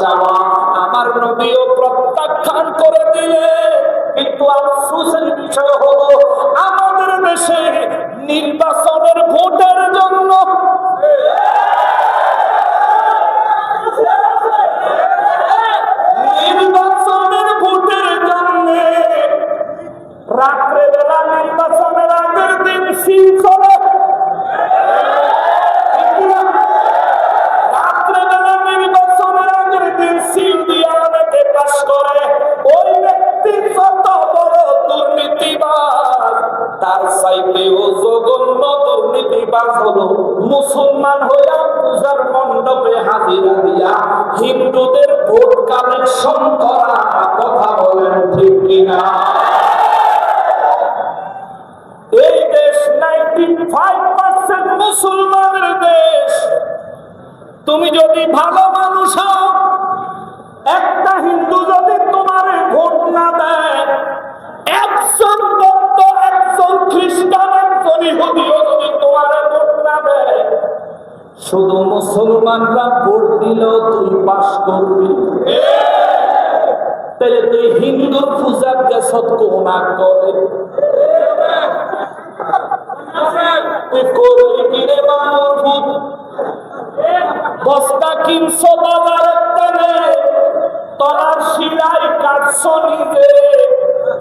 চাওয়া আমার নবীও প্রত্যাখ্যান করে দিলে। কিন্তু আফসোসের বিষয় হলো আমাদের দেশে নির্বাচনের হলো মুসলমান হইয়া পূজার মণ্ডপে হাজিরা দিয়া হিন্দুদের ভোট কালেকশন করা কথা বলেন ঠিক কিনা? এই দেশ নাইনটি ফাইভ পার্সেন্ট মুসলমানের দেশ। তুমি যদি ভালো মানুষ হও, একটা হিন্দু যদি তোমার ভোট না দেয়, একজন বৌদ্ধ, একজন খ্রিস্টান, একজন ইহুদিও যদি না শুধু মুসলমানরা ভোট দিলেও তুই পাস করবি। তাহলে তুই হিন্দুর পূজার দেশত কোনা করে। তুই শিলাই কাটছো নিজে।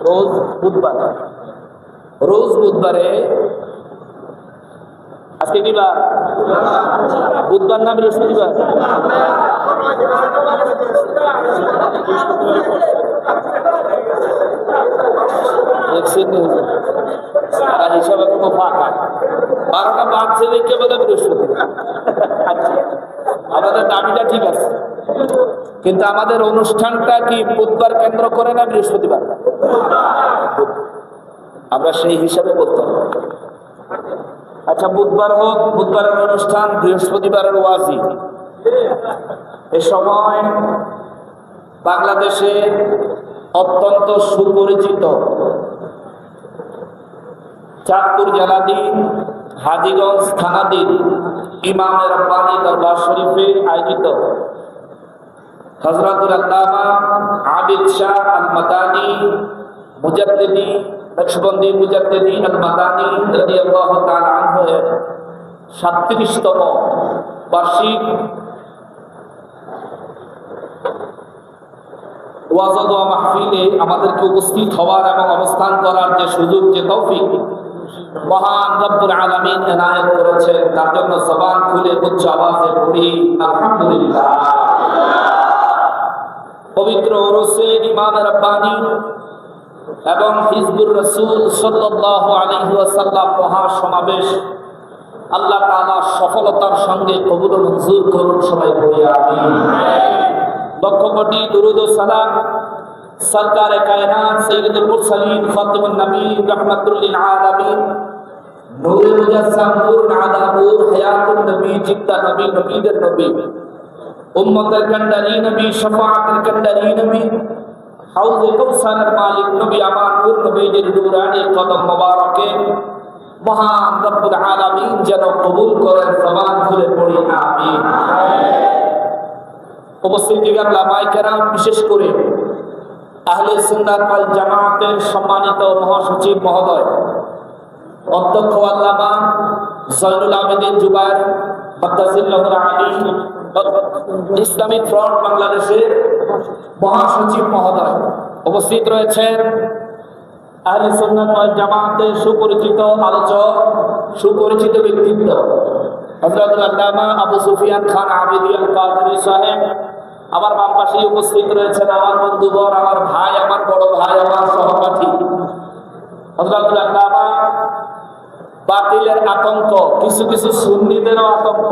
রোজ বুধবার। রোজ বুধবারে আজকে কি বার? বুধবার না বৃহস্পতিবার? হিসাবে কোনো বারোটা আচ্ছা, আমাদের দাবিটা ঠিক আছে। কিন্তু আমাদের অনুষ্ঠানটা কি বুধবার কেন্দ্র করে না বৃহস্পতিবার? আমরা সেই হিসাবে বলতে হবে আচ্ছা বুধবার হোক, বুধবারের অনুষ্ঠান, বৃহস্পতিবারের ওয়াজি। এ সময় বাংলাদেশে অত্যন্ত সুপরিচিত চাঁদপুর জেলাধীন হাজিগঞ্জ থানাধীন ইমামের রব্বানি দরবার শরীফে আয়োজিত হজরতুল আল্লামা আবিদ শাহ আল মাদানি মুজাদ্দিদি, নকশবন্দি মুজাদ্দিদি আল মাদানি রাদিয়াল্লাহু তাআলা আনহু এর 37তম বার্ষিক মাহফিলে আমাদেরকে উপস্থিত হওয়ার এবং অবস্থান করার যে সুযোগ, যে তৌফিক মহান রব্বুল আলামিন এনায়েত করেছেন, তার জন্য জবান খুলে উচ্চ আওয়াজে আলহামদুলিল্লাহ। পবিত্র ওরসে ইমাম রব্বানি এবং হিজবুর রসুল ওয়াসাল্লাম মহা সমাবেশ আল্লাহ তালা সফলতার সঙ্গে কবুল মঞ্জুর করুন সবাই বলি আমিন। লক্ষ কোটি দুরুদ সালাম সরকার কায়নাত সৈয়দুল মুরসালিন খাতিমুন নবী রাহমাতুল লিল আলামিন। নূরে মুজাসসাম নূর আদাবুর হায়াতুন নবী, জিদ্দা নবী, নবীদের নবী। উম্মতের কান্ডারি নবী, শফাআতের কান্ডারি নবী, হাউজে কৌসারের মালিক নবী আমার নূর নবীজির নূরানি কদম মোবারকে। মহান রব্বুল আলামিন যেন কবুল করেন, জবান খুলে পড়ি, আমিন। উপস্থিত দিগার লামাই কেরাম বিশেষ করে আহলে সুন্নাত জামাতের সম্মানিত মহাসচিব মহোদয়, অধ্যক্ষ আল্লামা জয়নুল আবেদিন বাদ্দাসিল্লাহুল আলী ইসলামিক ফ্রন্ট বাংলাদেশের মহাসচিব মহোদয় উপস্থিত রয়েছেন। জামাতের সুপরিচিত আলোচক, সুপরিচিত ব্যক্তিত্ব আবু সুফিয়ান খান আমার বাম পাশে উপস্থিত রয়েছেন আমার বন্ধুবর আমার ভাই আমার ভাই, আমার সহপাঠী। বাতিলের আতঙ্ক, কিছু কিছু সুন্নিদেরও আতঙ্ক।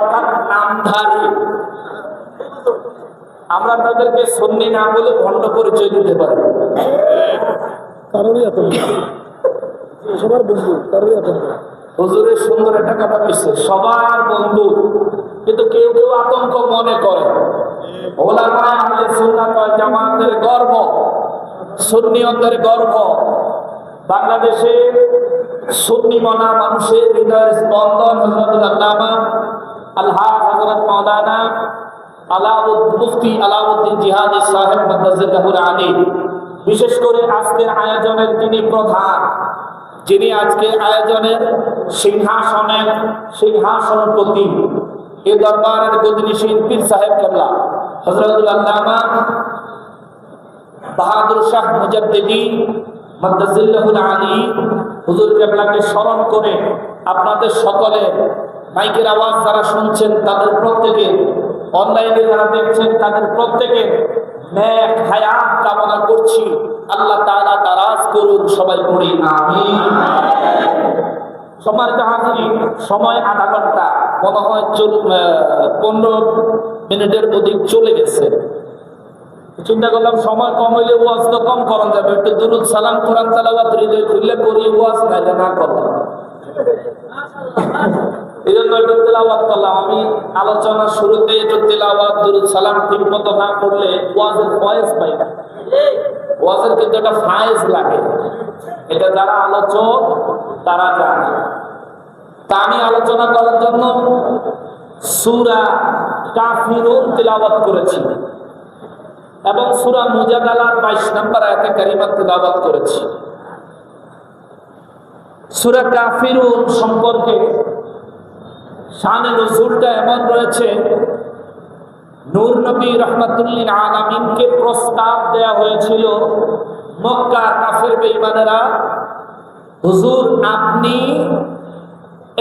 অর্থাৎ নামধারী। আমরা তাদেরকে সন্নি না বলে ভণ্ড পরিচয় দিতে পারি। কারোরই আতঙ্ক সবার বন্ধু কারোরই হুজুরের সুন্দর একটা কথা কইছে সবার বন্ধু। কিন্তু কেউ কেউ আতঙ্ক মনে করে। ওলামায়ে আহলে সুন্নাত ওয়াল জামাতের গর্ব সুন্নিয়তের গর্ব। বাংলাদেশে সুন্নি মনা মানুষের হৃদয়ের স্পন্দন আল্লামা হযরত মাওলানা আলাউদ্দিন সাহেব বিশেষ করে আজকের আয়োজনের তিনি প্রধান, যিনি আজকের আয়োজনের সিংহাসনের সিংহাসনপতি এ দরবারের গদিনীশীল পীর সাহেব কেবলা হজরতুল আল্লামা বাহাদুর শাহ মুজাদ্দিদি আলী হুজুর কেবলাকে স্মরণ করে আপনাদের সকলে মাইকের আওয়াজ যারা শুনছেন তাদের প্রত্যেকে, অনলাইনে যারা দেখছেন তাদের প্রত্যেকে ন্যাক হায়াত কামনা করছি। আল্লাহ তারা দারাজ করুন, সবাই পড়ি, আমিন। সম্মানিত হাজিরি, সময় আধা ঘণ্টা, মনে হয় চল পনেরো মিনিটের অধিক চলে গেছে। চিন্তা করলাম, সময় কম হইলে ওয়াজ তো কম করা যাবে। একটু দুরুদ সালাম, কোরআন তালাবাত হৃদয় খুললে করি ওয়াজ না করলাম এই জন্য একটু তেলাওয়াত করলাম। আমি আলোচনার শুরুতে একটু তেলাওয়াত, দুরুদ, সালাম ঠিক মতো না করলে ওয়াজের ফয়েজ পাই না। ওয়াজের কিন্তু একটা ফায়েজ লাগে। এটা যারা আলোচক, তারা জানে। তা আমি আলোচনা করার জন্য সুরা কাফিরুন তিলাওয়াত করেছি এবং সুরা মুজাদালার বাইশ নম্বর আয়াতে কারিমা তিলাওয়াত করেছি। সুরা কাফিরুন সম্পর্কে শানে রসুলটা এমন রয়েছে, নূর নবী রহমাতুল্লিন আলামিনকে প্রস্তাব দেয়া হয়েছিল, মক্কা কাফের বেঈমানেরা, হুজুর, আপনি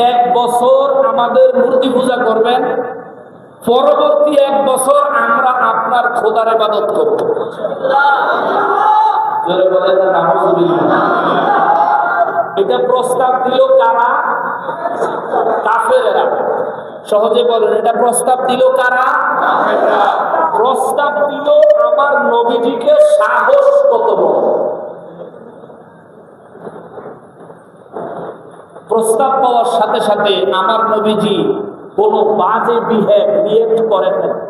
এক বছর আমাদের মূর্তি পূজা করবেন, পরবর্তী এক বছর আমরা আপনার খোদার ইবাদত করব বলেন। এটা প্রস্তাব দিল কারা? কাফেরেরা। সহজে বলেন, এটা প্রস্তাব দিল কারা? প্রস্তাব দিল আমার নবীজিকে সাহস কত বড়? প্রস্তাব পাওয়ার সাথে সাথে আমার নবীজি কোনো বাজে বিহেভ রিয়েক্ট করেন না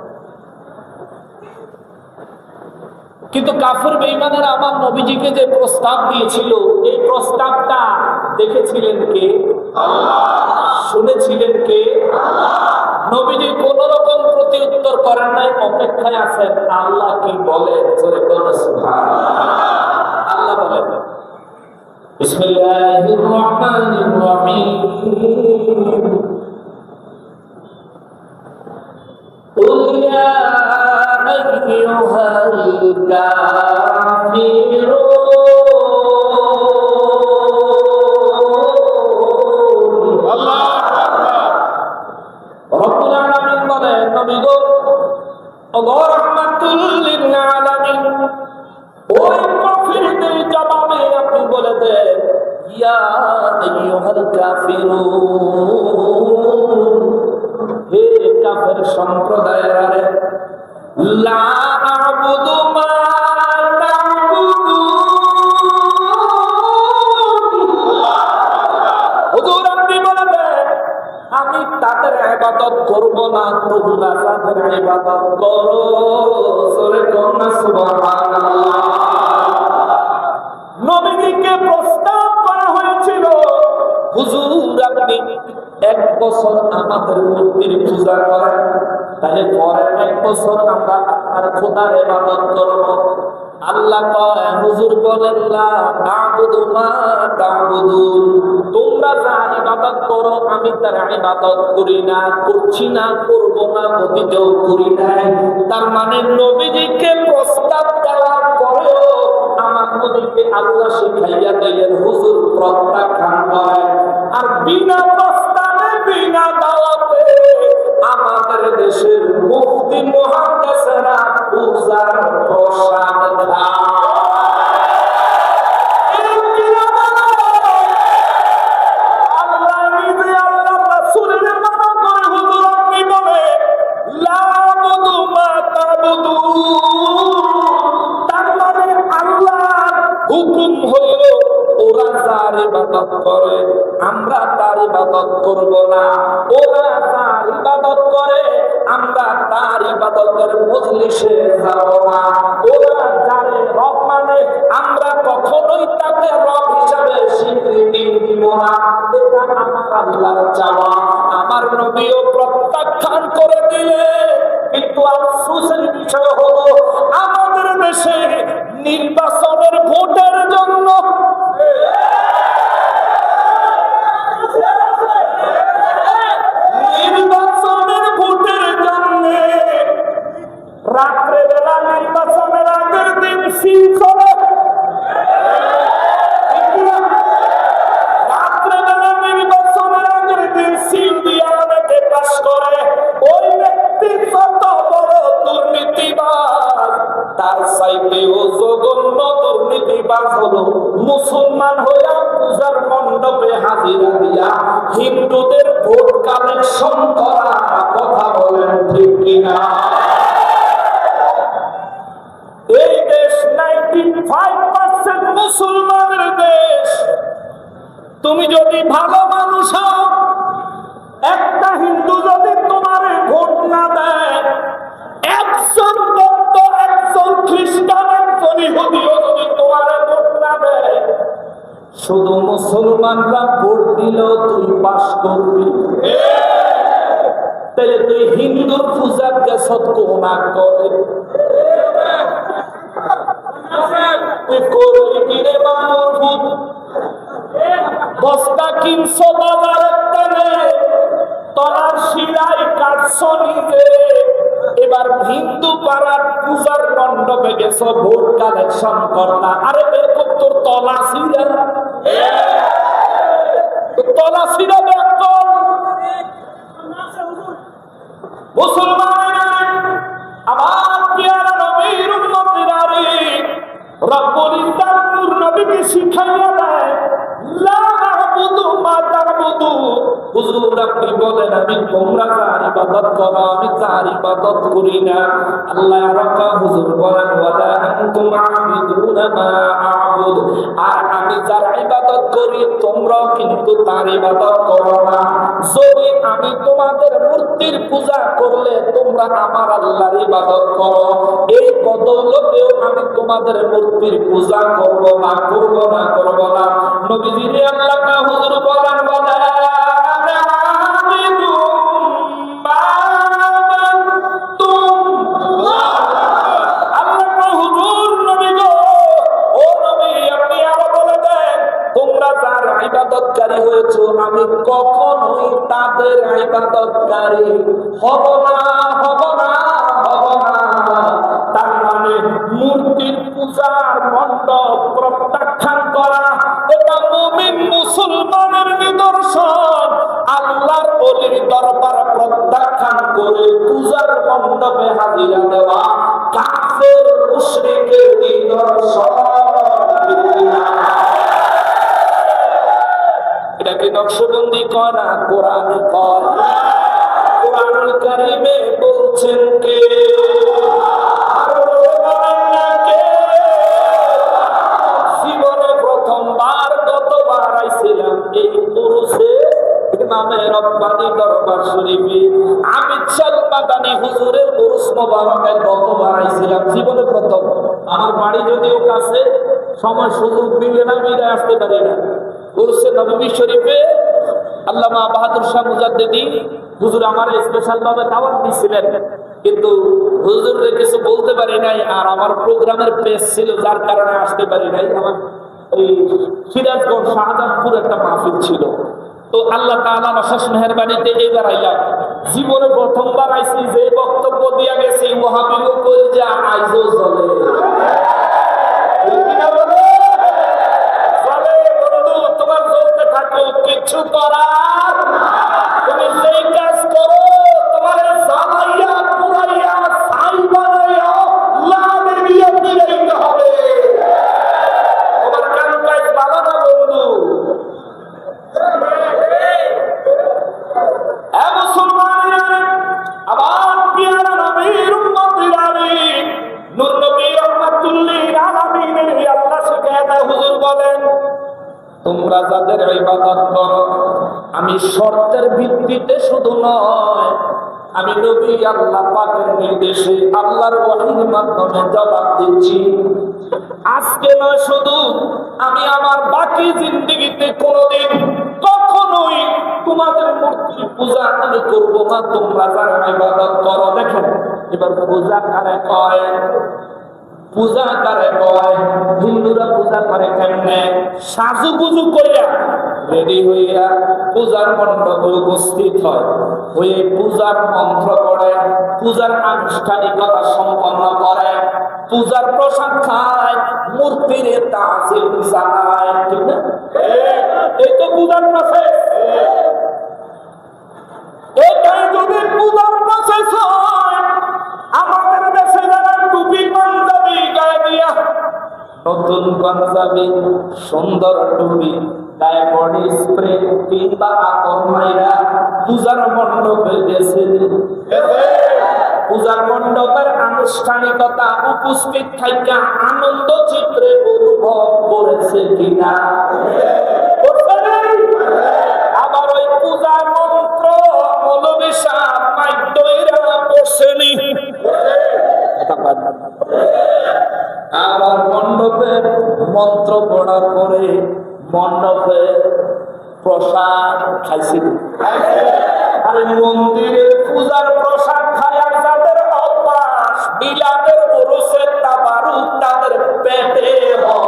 কিন্তু কাফের বেইমানেরা আমার নবীজিকে যে প্রস্তাব দিয়েছিল, এই প্রস্তাবটা দেখেছিলেন কে? শুনেছিলেন কে? নবীজি কোন রকম প্রতি উত্তর করেন নাই, অপেক্ষায় আছেন, আল্লাহ কি বলেন? আল্লাহ বলেন। বিসমিল্লাহির রহমানির রহিম। قل ওই কাফিরদের জবাবে আপনি বলে দেন ইয়া আইয়ুহাল কাফিরুন মূর্তির পূজা করেন, তাহলে পরের এক বছর আমরা আপনার খোদার ইবাদত করব। আল্লাহ কয়, হুজুর বলেন আবুদু মা তোমরা যা ইবাদত করো, আমি তার ইবাদত করি না, করছি না, করব না করি নাই। তার মানে নবীজিকে প্রস্তাব দেওয়ার পরেও আমার নবীকে আল্লাহ শিখাইয়া দিলেন, হুজুর, প্রত্যাখ্যান করে আর বিনা প্রস্তাবে বিনা দাওয়াতে আমাদের দেশের মুক্তি মুহাদ্দিসেরা পূজার প্রসাদ আমার নবীও প্রত্যাখ্যান করে দিলে। কিন্তু আফসোসের বিষয় হলো আমাদের দেশে নির্বাচনের দুর্নীতিবাজ হলো মুসলমান হইয়া পূজার মণ্ডপে হাজিরা দিয়া হিন্দুদের ভোট কালেকশন কথা বলেন, ঠিক কিনা? এই দেশ নাইনটি ফাইভ পার্সেন্ট মুসলমানের দেশ। তুমি যদি ভালো মানুষ একটা হিন্দু যদি তোমার ভোট না দেয়, একজন বৌদ্ধ একজন খ্রিস্টান, একজন ইহুদিও যদি শুধু মুসলমানরা ভোট দিলেও তুই পাস করবি। তাহলে তুই হিন্দুর পূজার গেছত কোনা করে। তুই করবি তলার শিরায় কাটছ নিজে। এবার হিন্দু পাড়ার পূজার মণ্ডপে গেছো, ভোট কালেকশন করতা। আরে বেরকম তোর তলা শিরা তলা মুসলমান আমার পেয়ারা নবীর উম্মতিরা রে রব্বুল নবীকে শিখাইয়া দেয় লা আবুদু মা তাবুদু যদি আমি তোমাদের মূর্তির পূজা করলে তোমরা আমার আল্লাহর ইবাদত করো। এই বদৌলতেও আমি তোমাদের মূর্তির পূজা করব না করব না করব না। নবীজির আল্লাহ হুজুর বলেন বলেন এটাকে নকশবন্দি করা কোরআনে কর? কোরআনুল কারিমে বলছেন কে? জীবনে প্রথমবার গতবার আইছিলাম আমি চাল মাদানি হুজুরের পুরুষ মোবারকে গতবার আইছিলাম। জীবনে প্রথম আমার বাড়ি যদিও কাছে সময় সুযোগ দিলে না, মিলে আসতে পারি না। উরসে নবী শরীফে আল্লামা বাহাদুর শাহ মুজাদ্দিদি হুজুর আমার স্পেশাল ভাবে দাওয়াত দিয়েছিলেন। কিন্তু হুজুরে কিছু বলতে পারি নাই আর আমার প্রোগ্রামের পেস ছিল, যার কারণে আসতে পারি নাই। আমার এই সিরাজগঞ্জ শাহজাদপুর একটা মাহফিল ছিল। তো আল্লাহ তালা অশেষ মেহরবানিতে এইবার দাঁড়াইলাম। জীবনে প্রথমবার আইসি যে বক্তব্য দিয়া গেছি ওহাবিও কই যে আইজো থাকো কিছু করার। তুমি সেই কাজ করো জবাব দিচ্ছি। আজকে নয় শুধু আমি আমার বাকি জিন্দগিতে কোনোদিন কখনোই তোমাদের মূর্তির পূজা আমি করব না, তোমরা যারা ইবাদত করো, দেখেন, এবার পূজা কারে কয়? পূজা করে কয়? হিন্দুরা পূজা করে কেমনে? সাজু গুজু কইরা রেডি হইয়া পূজার মণ্ডপে উপস্থিত হয়। হয়ে পূজার মন্ত্র পড়ে পূজার আনুষ্ঠানিকতা সম্পন্ন করে পূজার প্রসাদ খায় মূর্তির তাজিম জানায়। ঠিক না? এই তো পূজার প্রসেস এটাই যদি পূজার প্রসেস হয় আমাদের দেশে যারা টুপি পাঞ্জাবি গায়ে দিয়া নতুন পাঞ্জাবি সুন্দর টুপি গায়ে বডি স্প্রে, কিংবা আতর মাইরা পূজার মণ্ডপে গেছে পূজার মণ্ডপের আনুষ্ঠানিকতা উপস্থিত থাকা আনন্দ চিত্রে অনুভব করেছে কিনা? আবার ওই পূজার মন্ত্র মৌলবী সাহেব মাইদইরা বসেনি আবার মণ্ডপে মন্ত্র পড়ার পরে মণ্ডপে প্রসাদ খাইছিল। আরে মন্দিরে পূজার প্রসাদ খায়ার যাদের অভ্যাস বিলাদের ওরসের তাবারুক তাদের পেটে হয়।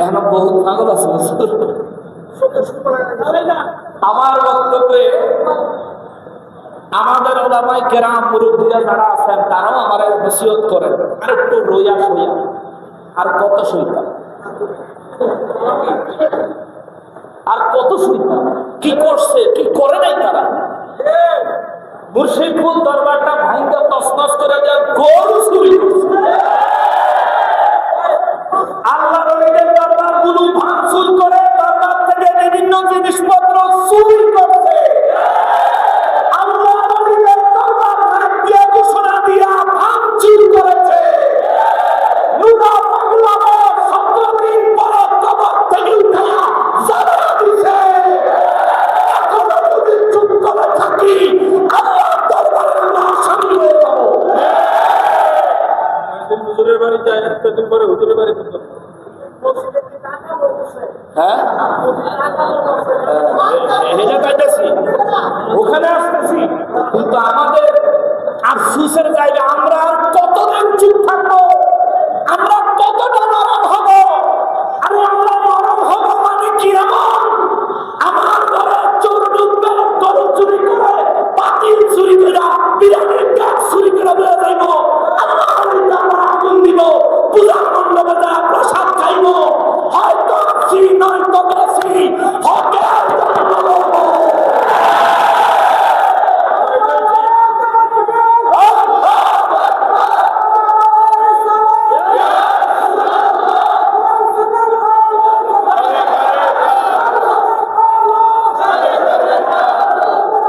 এখন বহুত পাগল আছে আমার বক্তব্যে আমাদের ওলামাই কেরাম মুরব্বীরা যারা আছেন, তারাও আমার নসিহত করেন। আর একটু রইয়া সইয়া আর কত সইতা আর কত সইতা কি করছে? কি করে নাই তারা? মুর্শিদপুর দরবারটা ভাঙ্গা তসনস করে যা গরু চুরি করছে। আল্লাহ নবীদের দরবারগুলো ভাঙচুর করে দরবার থেকে বিভিন্ন জিনিসপত্র চুরি করছে।